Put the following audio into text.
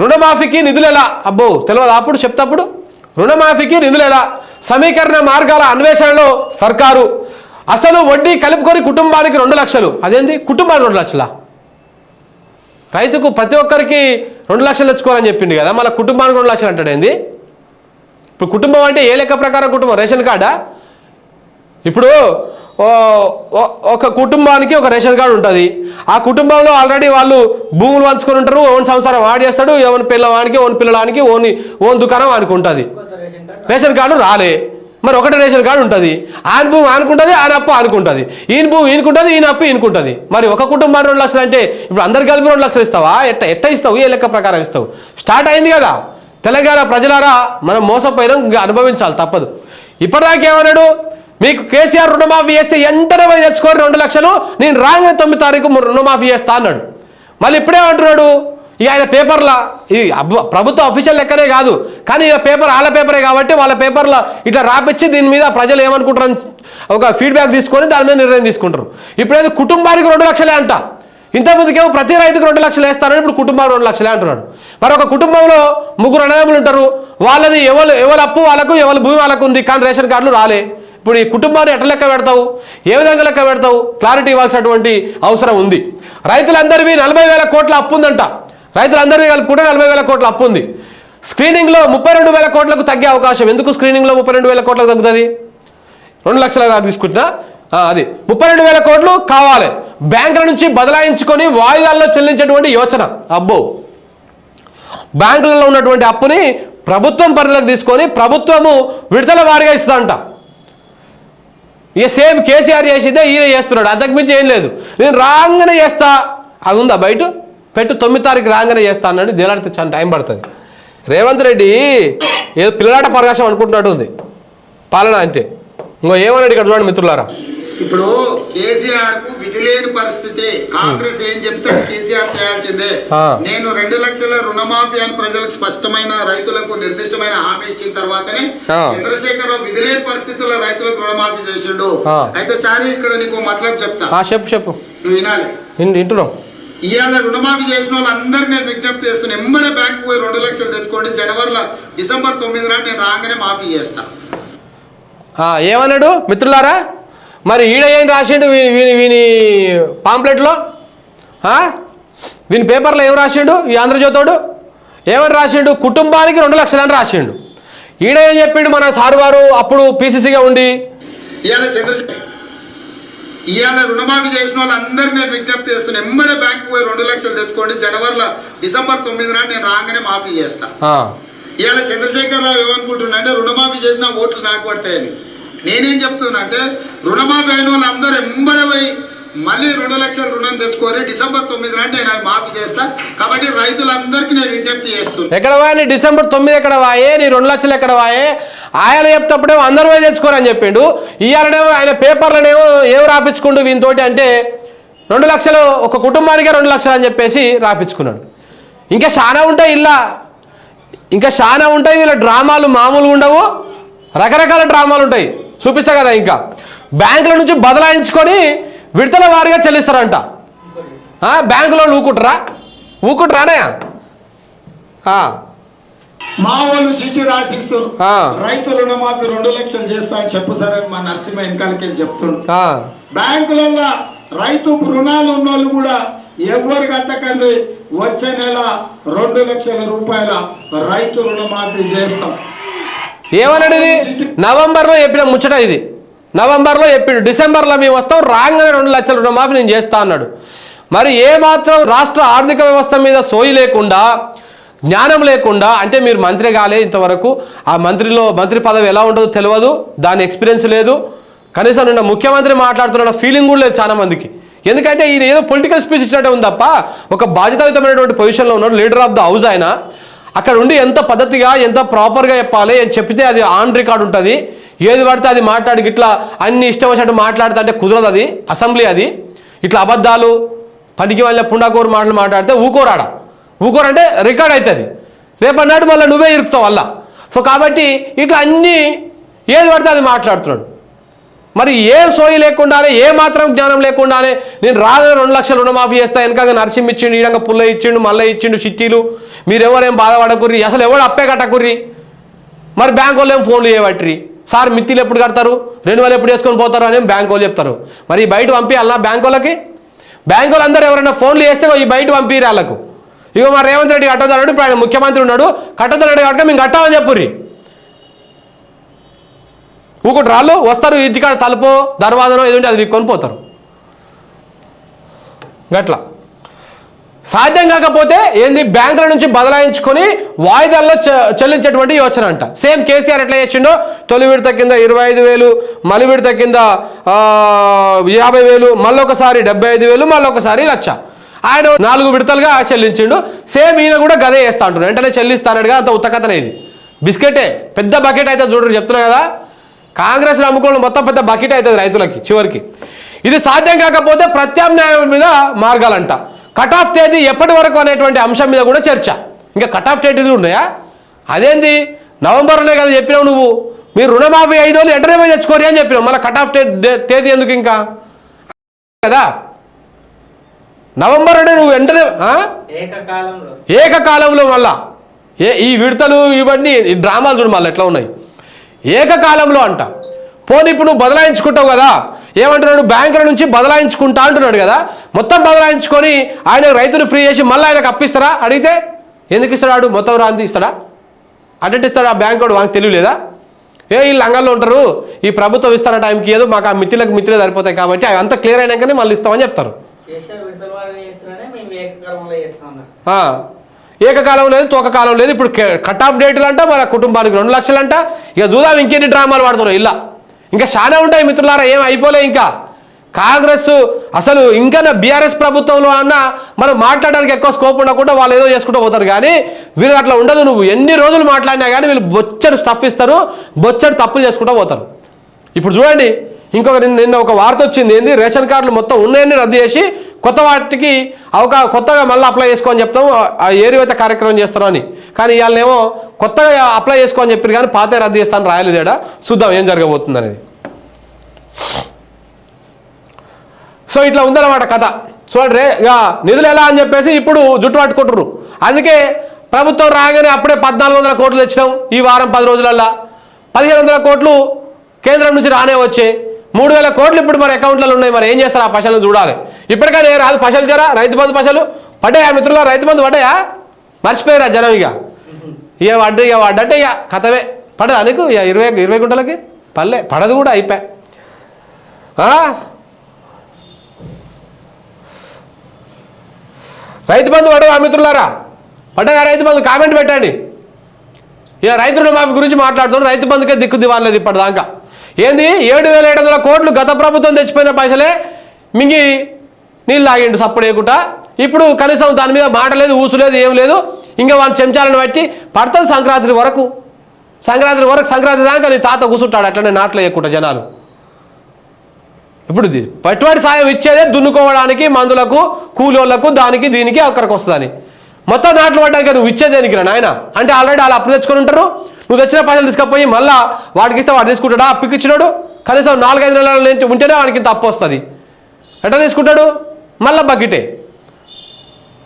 రుణమాఫీకి నిధులు ఎలా? అబ్బో తెలియదు అప్పుడు చెప్తప్పుడు. రుణమాఫీకి నిధులు ఎలా? సమీకరణ మార్గాల అన్వేషణలో సర్కారు అసలు వడ్డీ కలుపుకొని కుటుంబానికి రెండు లక్షలు. అదేంది? కుటుంబానికి రెండు లక్షల. రైతుకు ప్రతి ఒక్కరికి రెండు లక్షలు తెచ్చుకోవాలని చెప్పింది కదా మళ్ళీ కుటుంబానికి రెండు లక్షలు అంటాడు ఏంది? ఇప్పుడు కుటుంబం అంటే ఏ లెక్క ప్రకారం కుటుంబం? రేషన్ కార్డా? ఇప్పుడు ఒక కుటుంబానికి ఒక రేషన్ కార్డు ఉంటుంది. ఆ కుటుంబంలో ఆల్రెడీ వాళ్ళు భూములు పంచుకొని ఉంటారు ఓన్ సంసారం వాడు చేస్తాడు ఓన్ పిల్లవానికి ఓన్ పిల్లడానికి ఓన్ ఓన్ దుకాణం వానికి ఉంటుంది రేషన్ కార్డు రాలే. మరి ఒకటి రేషన్ కార్డు ఉంటుంది. ఆయన భూమి అనుకుంటుంది ఆయన అప్పు ఆనుకుంటుంది. ఈయన భూమి ఈయనకుంటుంది ఈయన అప్పు ఈయనకుంటుంది మరి ఒక కుటుంబాన్ని రెండు లక్షలు అంటే ఇప్పుడు అందరు కలిపి రెండు లక్షలు ఇస్తావా? ఎట్ట ఎట్ట ఇస్తావు? ఏ లెక్క ప్రకారం ఇస్తావు? స్టార్ట్ అయింది కదా. తెలంగాణ ప్రజలారా మనం మోసపోయినాం ఇంకా అనుభవించాలి తప్పదు. ఇప్పటిదాకా ఏమన్నాడు? మీకు కేసీఆర్ రుణమాఫీ చేస్తే వెంటనే పోయి తెచ్చుకోరు రెండు లక్షలు? నేను రాగానే తొమ్మిది తారీఖు రుణమాఫీ చేస్తా అన్నాడు. మళ్ళీ ఇప్పుడేమంటున్నాడు ఇక ఆయన పేపర్లా ఇది అబ్బ- ప్రభుత్వ అఫీషియల్ లెక్కనే కాదు. కానీ ఇక పేపర్ వాళ్ళ పేపరే కాబట్టి వాళ్ళ పేపర్లో ఇట్లా రాపిచ్చి దీని మీద ప్రజలు ఏమనుకుంటారని ఒక ఫీడ్బ్యాక్ తీసుకొని దాని మీద నిర్ణయం తీసుకుంటారు. ఇప్పుడైతే కుటుంబానికి రెండు లక్షలే అంట. ఇంతకుముందుకేమో ప్రతి రైతుకు రెండు లక్షలు వేస్తారని ఇప్పుడు కుటుంబం రెండు లక్షలే అంటున్నాడు. మరి ఒక కుటుంబంలో ముగ్గురు అన్నదమ్ములు ఉంటారు. వాళ్ళది ఎవరు ఎవరి అప్పు వాళ్ళకు ఎవరి భూమి వాళ్ళకు ఉంది. కానీ రేషన్ కార్డులు రాలే. ఇప్పుడు ఈ కుటుంబాన్ని ఎట్లా లెక్క పెడతావు? ఏ విధంగా లెక్క పెడతావు? క్లారిటీ ఇవ్వాల్సినటువంటి అవసరం ఉంది. రైతులందరివి నలభై వేల కోట్ల అప్పు ఉందంట. రైతులందరివి కలుపుకుంటే నలభై వేల కోట్ల అప్పు ఉంది. స్క్రీనింగ్లో ముప్పై రెండు వేల కోట్లకు తగ్గే అవకాశం. ఎందుకు స్క్రీనింగ్లో ముప్పై రెండు వేల కోట్లకు తగ్గుతుంది? రెండు లక్షల దాకా తీసుకుంటున్నా? అది. ముప్పై రెండు వేల కోట్లు కావాలి. బ్యాంకుల నుంచి బదలాయించుకొని వాయిదాల్లో చెల్లించేటువంటి యోచన. అబ్బో. బ్యాంకులలో ఉన్నటువంటి అప్పుని ప్రభుత్వం పరిధిలోకి తీసుకొని ప్రభుత్వము విడుదల వారిగా ఇస్తుందంట. ఇక సేమ్ కేసీఆర్ చేసిందే ఈయన చేస్తున్నాడు. అంతకుమించి ఏం లేదు. నేను రాగానే చేస్తా. అది ఉందా బయట? పెట్టు తొమ్మిది తారీఖు రాగానే చేస్తా అన్నాడు. దేలాడితే చాలా టైం పడుతుంది. రేవంత్ రెడ్డి ఏదో పిల్లలాట పరకాశం అనుకుంటున్నట్టు ఉంది. పాలన అంటే. ఇంకో ఏమన్నాడు ఇక్కడ చూడండి మిత్రులారా? ఇప్పుడు కేసీఆర్కు విధి లేని పరిస్థితి కాంగ్రెస్ ఏం చెప్తే కేసీఆర్ చేయాల్సిందే. నేను రెండు లక్షల రుణమాఫీ అని ప్రజలకు స్పష్టమైన రైతులకు నిర్దిష్టమైన హామీ ఇచ్చిన తర్వాతనే ఆ. చంద్రశేఖరరావు విధి లేని పరిస్థితుల్లో రైతులకు రుణమాఫీ చేసిండు. అయితే చాలు ఇక్కడ నీకు మతలబ్ చెప్తా. చెప్పు చెప్పు. నువ్వు వినాలి. విన్- వింటున్నాం ఇవాళ రుణమాఫీ చేసిన వాళ్ళందరూ నేను విజ్ఞప్తి చేస్తున్నా. ఎంబడే బ్యాంకు పోయి రెండు లక్షలు తెచ్చుకోండి. జనవరిలో డిసెంబర్ తొమ్మిది నాడు నేను రాగానే మాఫీ చేస్తా. ఏమన్నాడు? మిత్రులారా? మరి ఈడ ఏం రాసిండు వీని వీని పాంప్లెట్లో? వీని పేపర్లో ఏం రాసిండు? ఈ ఆంధ్రజ్యోతోడు? ఏమని రాసిండు? కుటుంబానికి రెండు లక్షలని రాసిండు. ఈడ ఏం చెప్పిండు మన సారు వారు అప్పుడు పీసీసీగా ఉండి. ఇవాళ చంద్రశేఖర్ రుణమాఫీ చేసిన వాళ్ళందరూ నేను విజ్ఞప్తి చేస్తున్నా. ఎంబడే బ్యాంకు పోయి రెండు లక్షలు తెచ్చుకోండి. జనవరిలో డిసెంబర్ తొమ్మిది నాడు నేను రాగానే మాఫీ చేస్తా. ఆ, ఇవాళ చంద్రశేఖరరావు ఏమనుకుంటున్నా అంటే రుణమాఫీ చేసిన ఓట్లు నాకు పడతాయని. నేనేం చెప్తున్నానంటే రుణమాఫీ అయిన వాళ్ళందరూ అందరూ పోయి మళ్ళీ రెండు లక్షల రుణం తెచ్చుకొని డిసెంబర్ తొమ్మిది నాటి నేను మాఫీ చేస్తా. కాబట్టి రైతులందరికీ నేను విజ్ఞప్తి చేస్తాను ఎక్కడ వాయే? డిసెంబర్ తొమ్మిది ఎక్కడ వాయే? నీ రెండు లక్షలు ఎక్కడ వాయే? ఆయన చెప్తే అందరూ పోయి తెచ్చుకోరని చెప్పిండు. ఇవాళనేమో ఆయన పేపర్లనేమో ఏమి రాపించుకుంటూ వీనితోటి అంటే రెండు లక్షలు ఒక కుటుంబానికే రెండు లక్షలు అని చెప్పేసి రాపించుకున్నాడు. ఇంకా చాలా ఉంటాయి ఇలా ఇంకా చాలా ఉంటాయి వీళ్ళ డ్రామాలు మామూలుగా ఉండవు. రకరకాల డ్రామాలు ఉంటాయి. చూపిస్తా కదా ఇంకా. బ్యాంకుల నుంచి బదలాయించుకొని విడతల వారిగా చెల్లిస్తారంట. ఆ, బ్యాంకులో ఊకుంటారా? ఊకుంటారానే మా వాళ్ళు. రైతు రుణమాఫీ రెండు లక్షలు చెప్పు సరే మా నరసింహ వెనకాలకి చెప్తుండ్రు బ్యాంకులలో రైతు రుణాలు ఉన్న వాళ్ళు కూడా ఎవరు కట్టకండి వచ్చే నెల రెండు లక్షల రూపాయల రైతు రుణమాఫీ చేస్తాం. ఏమన్నాడు ఇది నవంబర్లో చెప్పిన ముచ్చట ఇది. నవంబర్లో చెప్పిండు. డిసెంబర్లో మేము వస్తాం. రాగానే రెండు లక్షల రుణమాఫీ నేను చేస్తా అన్నాడు. మరి ఏమాత్రం రాష్ట్ర ఆర్థిక వ్యవస్థ మీద సోయి లేకుండా జ్ఞానం లేకుండా అంటే మీరు మంత్రి కాలే ఇంతవరకు ఆ మంత్రిలో మంత్రి పదవి ఎలా ఉంటుందో తెలియదు. దాని ఎక్స్పీరియన్స్ లేదు. కనీసం నిన్న ముఖ్యమంత్రి మాట్లాడుతున్న ఫీలింగ్ కూడా లేదు చాలా మందికి. ఎందుకంటే ఈయన ఏదో పొలిటికల్ స్పీచ్ ఇచ్చినట్టే ఉంది తప్ప ఒక బాధ్యతాయుతమైనటువంటి పొజిషన్లో ఉన్నాడు. లీడర్ ఆఫ్ ద హౌస్ ఆయన. అక్కడ ఉండి ఎంత పద్ధతిగా ఎంత ప్రాపర్గా చెప్పాలి అని చెప్తే అది ఆన్ రికార్డ్ ఉంటుంది. ఏది పడితే అది మాట్లాడి ఇట్లా అన్ని ఇష్టం వచ్చినట్టు మాట్లాడితే అంటే కుదరదు అది అసెంబ్లీ అది. ఇట్లా అబద్ధాలు పనికి వాళ్ళ పుండాకూరు మాటలు మాట్లాడితే ఊకోరాడ. ఊకోరంటే రికార్డ్ అవుతుంది రేపన్నాడు మళ్ళీ నువ్వే ఇరుకుతావు అలా. సో కాబట్టి ఇట్లా అన్నీ ఏది పడితే అది మాట్లాడుతున్నాడు. మరి ఏ సోయి లేకుండానే ఏ మాత్రం జ్ఞానం లేకుండానే నేను రాగానే రెండు లక్షలు రుణమాఫీ చేస్తా వెనక నరసింహ ఇచ్చిండు ఈడంగా పుల్ల ఇచ్చిండు మళ్ళీ ఇచ్చిండు చిట్టీలు. మీరు ఎవరేం బాధపడకుర్రి? అసలు ఎవడు అప్పే కట్టకుర్రి? మరి బ్యాంక్ వాళ్ళు ఏం ఫోన్లు చేయబట్టిరి సార్ మిత్తిలు ఎప్పుడు కడతారు? రెన్యువల్ ఎప్పుడు వేసుకొని పోతారు అని బ్యాంక్ వాళ్ళు చెప్తారు. మరి బయట బయట పంపించాలన్నా బ్యాంక్ వాళ్ళకి? బ్యాంక్ వాళ్ళు అందరూ ఎవరైనా ఫోన్లు చేస్తే ఈ బయట పంపిరు వాళ్ళకు. ఇగో మా రేవంత్ రెడ్డి కట్టొద్దన్నాడు ఇప్పుడు ఆయన ముఖ్యమంత్రి ఉన్నాడు కట్టొద్దన్నాడు కాబట్టి మేము కట్టామని చెప్పుర్రి. ఊకొట్టి రాళ్ళు వస్తారు ఇంటికాడ తలుపు దర్వాజనో ఏదో అది విక్కొని పోతారు. గట్లా. సాధ్యం కాకపోతే ఏంది బ్యాంకుల నుంచి బదలాయించుకొని వాయిదాల్లో చెల్లించేటువంటి యోచన అంట. సేమ్ కేసీఆర్ ఎట్లా చేసిండో తొలి విడత కింద ఇరవై ఐదు వేలు మలి విడత కింద యాభై వేలు మళ్ళొకసారి డెబ్బై ఐదు వేలు మళ్ళొకసారి లక్ష. ఆయన నాలుగు విడతలుగా చెల్లించిండు. సేమ్ ఈయన కూడా గదే వేస్తా అంటున్నాడు. వెంటనే చెల్లిస్తానడుగా అంత ఉత్తకథనే ఇది బిస్కెటే పెద్ద బకెట్ అయితే చూడరు చెప్తున్నా కదా. కాంగ్రెస్ నమ్ముకోవడం మొత్తం పెద్ద బకెట్ అవుతుంది రైతులకి చివరికి. ఇది సాధ్యం కాకపోతే ప్రత్యామ్నాయం మీద మార్గాలంట. కట్ ఆఫ్ తేదీ ఎప్పటి వరకు అనేటువంటి అంశం మీద కూడా చర్చ. ఇంకా కట్ ఆఫ్ తేదీలు ఉన్నాయా? అదేంది? నవంబర్లోనే కదా చెప్పినావు నువ్వు. మీరు రుణమాఫీ అయిన వాళ్ళు వెంటనే పోయి తెచ్చుకోరి అని చెప్పినావు. మళ్ళీ కట్ ఆఫ్ తేదీ ఎందుకు ఇంకా? కదా? నవంబర్ అంటే నువ్వు వెంటనే ఆ? ఏకకాలంలో. ఏకకాలంలో మళ్ళా. ఏ ఈ విడతలు ఇవన్నీ ఈ డ్రామాలు చూడు మళ్ళీ ఎట్లా ఉన్నాయి. ఏకకాలంలో అంట. పోనీ ఇప్పుడు నువ్వు బదలాయించుకుంటావు కదా ఏమంటున్నాడు బ్యాంకుల నుంచి బదలాయించుకుంటా అంటున్నాడు కదా మొత్తం బదలాయించుకొని ఆయన రైతులు ఫ్రీ చేసి మళ్ళీ ఆయనకు అప్పిస్తారా? అడిగితే ఎందుకు ఇస్తాడు మొత్తం రాంది ఇస్తాడా? అటెంట్ ఇస్తాడు? ఆ బ్యాంక్ వాడు? వానికి తెలియలేదా? ఏ వీళ్ళు లంగల్లో ఉంటారు. ఈ ప్రభుత్వం ఇస్తాన టైంకి ఏదో మాకు ఆ మిత్రులకు మిత్రులే సరిపోతాయి కాబట్టి అవి అంతా క్లియర్ అయినాకనే మళ్ళీ ఇస్తామని చెప్తారు. ఏకకాలం లేదు తోకకాలం లేదు. ఇప్పుడు కట్ ఆఫ్ డేట్లు అంట మన కుటుంబానికి రెండు లక్షలు అంట ఇక చూద్దాం ఇంకెన్ని డ్రామాలు పడుతున్నాయి ఇలా. ఇంకా చాలా ఉంటాయి మిత్రులారా ఏం అయిపోలే ఇంకా. కాంగ్రెస్ అసలు ఇంకా బీఆర్ఎస్ ప్రభుత్వంలో అన్న మనం మాట్లాడడానికి ఎక్కువ స్కోప్ ఉండకుండా వాళ్ళు ఏదో చేసుకుంటూ పోతారు. కానీ వీళ్ళు అట్లా ఉండదు నువ్వు. ఎన్ని రోజులు మాట్లాడినా కానీ వీళ్ళు బొచ్చడు స్టఫ్ ఇస్తారు బొచ్చడు తప్పులు చేసుకుంటూ పోతారు. ఇప్పుడు చూడండి ఇంకొక నిన్న ఒక వార్త వచ్చింది ఏంది? రేషన్ కార్డులు మొత్తం ఉన్నాయని రద్దు చేసి కొత్త వాటికి అవకా కొత్తగా మళ్ళీ అప్లై చేసుకోని చెప్తాం ఆ ఏరివేత కార్యక్రమం చేస్తాం అని. కానీ ఇవాళనేమో కొత్తగా అప్లై చేసుకోని చెప్పారు కానీ పాత రద్దు చేస్తాను రాయలేదేడా? చూద్దాం ఏం జరగబోతుంది అనేది సో ఇట్లా ఉందన్నమాట కథ. చూడండి రే ఇక నిధులు ఎలా అని చెప్పేసి ఇప్పుడు జుట్టు పట్టుకుంటున్నారు అందుకే ప్రభుత్వం రాగానే అప్పుడే పద్నాలుగు వందల కోట్లు తెచ్చినాం ఈ వారం పది రోజులల్లా. పదిహేను వందల కోట్లు కేంద్రం నుంచి రానే వచ్చే మూడు వేల కోట్లు ఇప్పుడు మరి అకౌంట్లలో ఉన్నాయి. మరి ఏం చేస్తారు? ఆ పశలను చూడాలి. ఇప్పటికైనా రాదు? పశలు జరా? రైతు బంధు పశలు పడ్డాయా మిత్రులు రైతు బంధు పడ్డాయా? మర్చిపోయారా జనం ఇక. ఇక వడ్డ ఇక వడ్డంటే ఇక కథమే. పడదా నీకు? ఇక ఇరవై ఇరవై గుంటలకి? పల్లె పడదు కూడా అయిపోయా. రైతు బంధు పడవా మిత్రులారా? పడ్డగా రైతు బంధు? కామెంట్ పెట్టండి. ఇక రైతు రుణమాఫీ గురించి మాట్లాడుతున్నాం రైతు బంధుకే దిక్కు దివాలేదు ఇప్పటిదాకా. ఏంది? ఏడు వేల ఏడు వందల కోట్లు గత ప్రభుత్వం తెచ్చిపోయిన పైసలే మింగి నీళ్ళు తాగిండు సప్పుడేయకుండా. ఇప్పుడు కనీసం దాని మీద మాట లేదు ఊసు లేదు ఏం లేదు. ఇంకా వాళ్ళ చెంచాలను బట్టి పడతాను సంక్రాంతి వరకు. సంక్రాంతి వరకు సంక్రాంతి దాకా నీ తాత కూర్చుంటాడు అట్లనే నాట్లు వేయకుండా జనాలు. ఇప్పుడు ఇది పెట్టుబడి సాయం ఇచ్చేదే దున్నుకోవడానికి మందులకు కూలోళ్ళకు దానికి దీనికి అక్కడికి వస్తుందని. మొత్తం నాట్లు పడ్డానికి నువ్వు ఇచ్చేదేనికి రా నాయన. అంటే ఆల్రెడీ వాళ్ళు అప్పు తెచ్చుకొని ఉంటారు. నువ్వు తెచ్చిన పైసలు తీసుకపోయి మళ్ళా వాడికి ఇస్తే వాడు తీసుకుంటాడా? అప్పుకి ఇచ్చినాడు కనీసం నాలుగైదు నెలల నుంచి ఉంటేనే వాడికి ఇంత అప్పు వస్తుంది. ఎట్లా తీసుకుంటాడు? మళ్ళీ బకెటే.